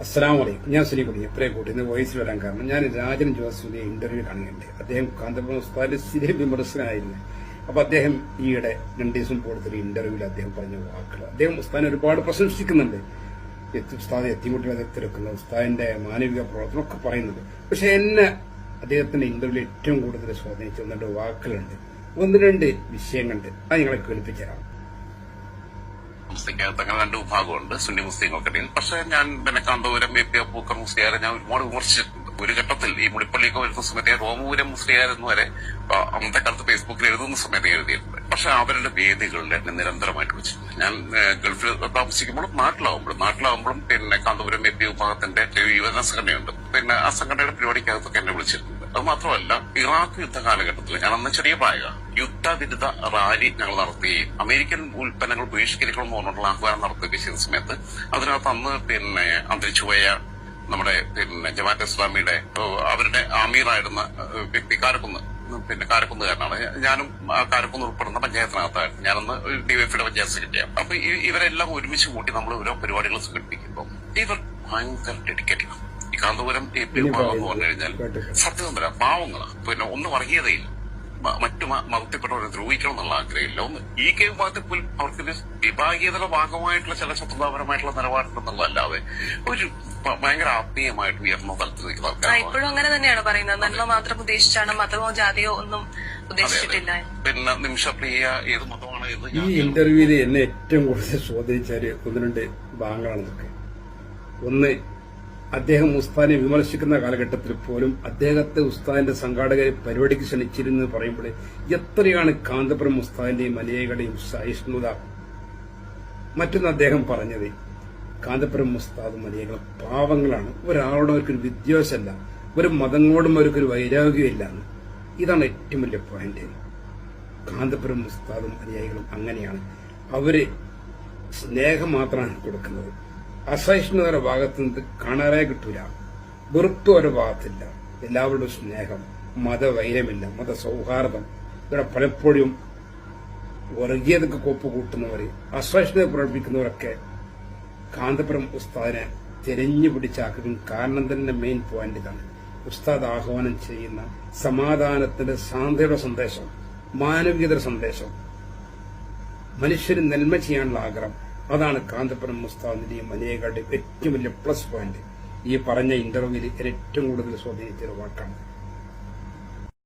അസ്സലാം വലൈക്കും ഞാൻ സുനിക്കുടി എപ്പോഴേ കൂട്ടി ഇന്ന് വോയിസ് വരാൻ കാരണം ഞാൻ രാജൻ ജോസഫിന്റെ ഇന്റർവ്യൂ കാണുന്നുണ്ട് അദ്ദേഹം കാന്തപുരം ഉസ്താദിന്റെ സ്ഥിരം വിമർശനമായിരുന്നു അപ്പൊ അദ്ദേഹം ഈയിടെ രണ്ട് ദിവസം കൂടുതൽ ഇന്റർവ്യൂവിൽ അദ്ദേഹം പറഞ്ഞ വാക്കുകൾ അദ്ദേഹം ഉസ്താദിനെ ഒരുപാട് പ്രശംസിക്കുന്നുണ്ട്. എത്തി ഉസ്താദ് എത്തിമുട്ടി തിരക്കുന്ന. ഉസ്താദിന്റെ മാനവിക പ്രവർത്തനം ഒക്കെ പറയുന്നുണ്ട്. പക്ഷെ എന്നെ അദ്ദേഹത്തിന്റെ ഇന്റർവ്യൂവിൽ ഏറ്റവും കൂടുതൽ സ്വാധീനിച്ചു രണ്ട് വാക്കുകളുണ്ട്. ഒന്ന് രണ്ട് വിഷയങ്ങളുണ്ട്. അത് നിങ്ങളെ കേൾപ്പിച്ചതാണ് മുസ്ലിക്കകത്ത് അങ്ങനെ രണ്ട് വിഭാഗമുണ്ട് സുന്നി മുസ്ലിങ്ങൾക്കിടയിൽ പക്ഷെ ഞാൻ പിന്നെ കാന്തപുരം ബി പി അപ്പൂക്കർ മുസ്ലിയാരെ ഞാൻ ഒരുപാട് വിമർശിച്ചിട്ടുണ്ട്. ഒരു ഘട്ടത്തിൽ ഈ മുളിപ്പള്ളിയൊക്കെ വരുന്ന സമയത്ത് റോമപുരം മുസ്ലിയാരെന്ന് വരെ അന്നത്തെ കാലത്ത് ഫേസ്ബുക്കിൽ എഴുതുന്ന സമയത്ത് എഴുതിയിട്ടുണ്ട്. പക്ഷെ അവരുടെ വേദികളിൽ എന്നെ നിരന്തരമായിട്ട് വെച്ചു ഞാൻ ഗൾഫിൽ താമസിക്കുമ്പോഴും നാട്ടിലാവുമ്പോഴും നാട്ടിലാവുമ്പോഴും പിന്നെ കാന്തപുരം ബി പി വിഭാഗത്തിന്റെ യുവജന സംഘടനയുണ്ട്. പിന്നെ ആ സംഘടനയുടെ പരിപാടിക്കകത്തൊക്കെ എന്നെ വിളിച്ചിട്ടുണ്ട്. അത് മാത്രമല്ല ഇറാഖ് യുദ്ധ കാലഘട്ടത്തിൽ ഞാൻ അന്ന് ചെറിയ പ്രായ യുദ്ധവിരുദ്ധ റാലി ഞങ്ങൾ നടത്തുകയും അമേരിക്കൻ ഉൽപ്പന്നങ്ങൾ ബഹിഷ്കരിക്കണം എന്ന് പറഞ്ഞിട്ടുള്ള ആഹ്വാനം നടത്തുകയും ചെയ്ത സമയത്ത്. അതിനകത്ത് അന്ന് പിന്നെ അന്തരിച്ചുപോയ നമ്മുടെ പിന്നെ ജമാഅത്ത് ഇസ്ലാമിയുടെ അവരുടെ അമീറായിരുന്ന വ്യക്തി കാരക്കുന്ന് പിന്നെ കാരക്കുന്നുകാരനാണ്. ഞാനും കാരക്കുന്ന് ഉൾപ്പെടുന്ന പഞ്ചായത്തിനകത്തായിരുന്നു. ഞാനന്ന് ഡിവൈഫിയുടെ പഞ്ചായത്ത് സെക്രട്ടറിയാണ്. അപ്പൊ ഇവരെല്ലാം ഒരുമിച്ച് കൂട്ടി നമ്മൾ ഓരോ പരിപാടികൾ സംഘടിപ്പിക്കുമ്പോൾ ഇവർ ഭയങ്കര ഡെഡിക്കേറ്റഡ് ഈ കാന്തപുരം പി വിഭാഗം എന്ന് പറഞ്ഞു കഴിഞ്ഞാൽ സത്യം പാവങ്ങളാണ് പാവങ്ങളാ. പിന്നെ ഒന്നും വർഗീയതയില്ല. മറ്റു മതത്തിൽപ്പെട്ടവരെ ദ്രോഹിക്കണം എന്നുള്ള ആഗ്രഹമില്ല. ഒന്ന് ഈ കെ വിഭാഗത്തിൽ പോലും അവർക്ക് വിഭാഗീയതയുടെ ഭാഗമായിട്ടുള്ള ചില ശത്രുതാപരമായിട്ടുള്ള നിലപാടുണ്ടെന്നുള്ളതല്ലാതെ ഒരു ഭയങ്കര ആത്മീയമായിട്ട് ഉയർന്ന തലത്തിൽ നിൽക്കുന്ന ഇപ്പോഴും അങ്ങനെ തന്നെയാണ് പറയുന്നത്. നന്മ മാത്രം ഉദ്ദേശിച്ചാണ് മതമോ ജാതിയോ ഒന്നും. ഉദ്ദേശിച്ചിട്ടില്ല? പിന്നെ നിമിഷപ്രിയ ഏത് മതമാണ് ഏത് ഈ? ഇന്റർവ്യൂവിൽ എന്നെ ഏറ്റവും കൂടുതൽ സ്വാധീനിച്ചാൽ ഒന്ന് രണ്ട് ഭാഗങ്ങളാണ് ഒന്ന് അദ്ദേഹം ഉസ്താദിനെ വിമർശിക്കുന്ന കാലഘട്ടത്തിൽ പോലും അദ്ദേഹത്തെ ഉസ്താദിന്റെ സംഘാടകരെ പരിപാടിക്ക് ക്ഷണിച്ചിരുന്നു പറയുമ്പോൾ എത്രയാണ് കാന്തപുരം ഉസ്താദിന്റെയും മലയകളുടെയും സഹിഷ്ണുത? മറ്റൊന്ന് അദ്ദേഹം പറഞ്ഞത് കാന്തപുരം ഉസ്താദും മലയകൾ പാവങ്ങളാണ്. ഒരാളോടും അവർക്കൊരു വിദ്വേഷമല്ല. ഒരു മതങ്ങളോടും അവർക്കൊരു വൈരാഗ്യമില്ല. ഇതാണ് ഏറ്റവും വലിയ പോയിന്റ് കാന്തപുരം ഉസ്താദും അനുയായികളും അങ്ങനെയാണ്. അവർ സ്നേഹം മാത്രമാണ് കൊടുക്കുന്നത്. അസഹിഷ്ണുതയുടെ ഭാഗത്ത് നിന്ന് കാണാറേ കിട്ടൂല. വെറുപ്പ് ഒരു ഭാഗത്തില്ല. എല്ലാവരുടെയും സ്നേഹം മതവൈരമില്ല മതസൗഹാർദ്ദം. ഇവിടെ പലപ്പോഴും വർഗീയതക്ക് കൊപ്പ് കൂട്ടുന്നവർ അസഹിഷ്ണുത പ്രകടിപ്പിക്കുന്നവരൊക്കെ കാന്തപുരം ഉസ്താദിനെ തിരഞ്ഞു പിടിച്ചാക്കുന്ന കാരണം തന്നെ മെയിൻ പോയിന്റ് ഇതാണ്. ഉസ്താദ് ആഹ്വാനം ചെയ്യുന്ന സമാധാനത്തിന്റെ ശാന്തയുടെ സന്ദേശം മാനവികതയുടെ സന്ദേശം. മനുഷ്യന് നന്മ ചെയ്യാനുള്ള ആഗ്രഹം. അതാണ് കാന്തപുരം മുസ്താദിന്റെയും മനേകളുടെയും ഏറ്റവും വലിയ പ്ലസ് പോയിന്റ് ഈ പറഞ്ഞ ഇന്റർവ്യൂവിൽ ഏറ്റവും കൂടുതൽ സ്വാധീനിച്ച വാക്കാണ്